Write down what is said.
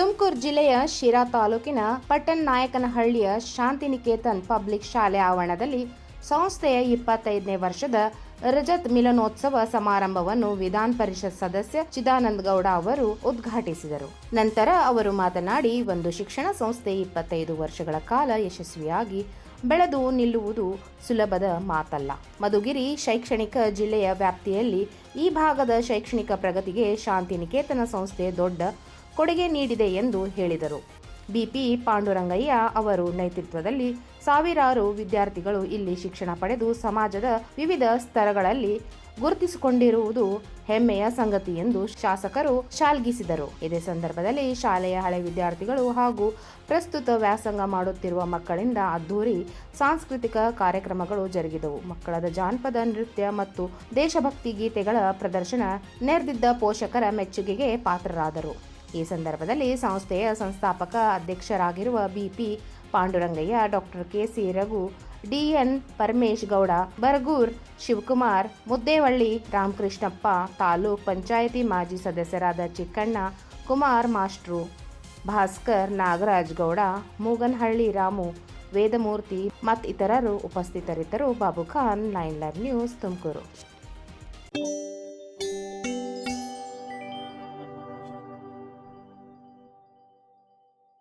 ತುಮಕೂರು ಜಿಲ್ಲೆಯ ಶಿರಾ ತಾಲೂಕಿನ ಪಟ್ಟಣ ನಾಯಕನಹಳ್ಳಿಯ ಶಾಂತಿನಿಕೇತನ್ ಪಬ್ಲಿಕ್ ಶಾಲೆ ಆವರಣದಲ್ಲಿ ಸಂಸ್ಥೆಯ ಇಪ್ಪತ್ತೈದನೇ ವರ್ಷದ ರಜತ್ ಮಿಲನೋತ್ಸವ ಸಮಾರಂಭವನ್ನು ವಿಧಾನ ಪರಿಷತ್ ಸದಸ್ಯ ಚಿದಾನಂದ ಗೌಡ ಅವರು ಉದ್ಘಾಟಿಸಿದರು. ನಂತರ ಅವರು ಮಾತನಾಡಿ, ಒಂದು ಶಿಕ್ಷಣ ಸಂಸ್ಥೆ ಇಪ್ಪತ್ತೈದು ವರ್ಷಗಳ ಕಾಲ ಯಶಸ್ವಿಯಾಗಿ ಬೆಳೆದು ನಿಲ್ಲುವುದು ಸುಲಭದ ಮಾತಲ್ಲ. ಮಧುಗಿರಿ ಶೈಕ್ಷಣಿಕ ಜಿಲ್ಲೆಯ ವ್ಯಾಪ್ತಿಯಲ್ಲಿ ಈ ಭಾಗದ ಶೈಕ್ಷಣಿಕ ಪ್ರಗತಿಗೆ ಶಾಂತಿನಿಕೇತನ ಸಂಸ್ಥೆ ದೊಡ್ಡ ಕೊಡುಗೆ ನೀಡಿದೆ ಎಂದು ಹೇಳಿದರು. ಬಿಪಿ ಪಾಂಡುರಂಗಯ್ಯ ಅವರು ನೇತೃತ್ವದಲ್ಲಿ ಸಾವಿರಾರು ವಿದ್ಯಾರ್ಥಿಗಳು ಇಲ್ಲಿ ಶಿಕ್ಷಣ ಪಡೆದು ಸಮಾಜದ ವಿವಿಧ ಸ್ತರಗಳಲ್ಲಿ ಗುರುತಿಸಿಕೊಂಡಿರುವುದು ಹೆಮ್ಮೆಯ ಸಂಗತಿ ಎಂದು ಶಾಸಕರು ಶಾಲ್ಗಿಸಿದರು ಇದೇ ಸಂದರ್ಭದಲ್ಲಿ ಶಾಲೆಯ ಹಳೆ ವಿದ್ಯಾರ್ಥಿಗಳು ಹಾಗೂ ಪ್ರಸ್ತುತ ವ್ಯಾಸಂಗ ಮಾಡುತ್ತಿರುವ ಮಕ್ಕಳಿಂದ ಅದ್ದೂರಿ ಸಾಂಸ್ಕೃತಿಕ ಕಾರ್ಯಕ್ರಮಗಳು ಜರುಗಿದವು. ಮಕ್ಕಳದ ಜಾನಪದ ನೃತ್ಯ ಮತ್ತು ದೇಶಭಕ್ತಿ ಗೀತೆಗಳ ಪ್ರದರ್ಶನ ನೆರೆದಿದ್ದ ಪೋಷಕರ ಮೆಚ್ಚುಗೆಗೆ ಪಾತ್ರರಾದರು. ಈ ಸಂದರ್ಭದಲ್ಲಿ ಸಂಸ್ಥೆಯ ಸಂಸ್ಥಾಪಕ ಅಧ್ಯಕ್ಷರಾಗಿರುವ B P Pandurangaiah, doctor K C Raghu D N Paramesh Gowda Baragur Shivakumar, Muddevalli Ramakrishnappa, taluk panchayat ಮಾಜಿ ಸದಸ್ಯರಾದ ಚಿಕ್ಕಣ್ಣ, ಕುಮಾರ್ ಮಾಸ್ಟ್ರು ಭಾಸ್ಕರ್ ನಾಗರಾಜ್ ಗೌಡ ಮೂಗನಹಳ್ಳಿ ರಾಮು, ವೇದಮೂರ್ತಿ ಮತ್ತಿತರರು ಉಪಸ್ಥಿತರಿದ್ದರು. Babu Khan, nine live news Tumakuru.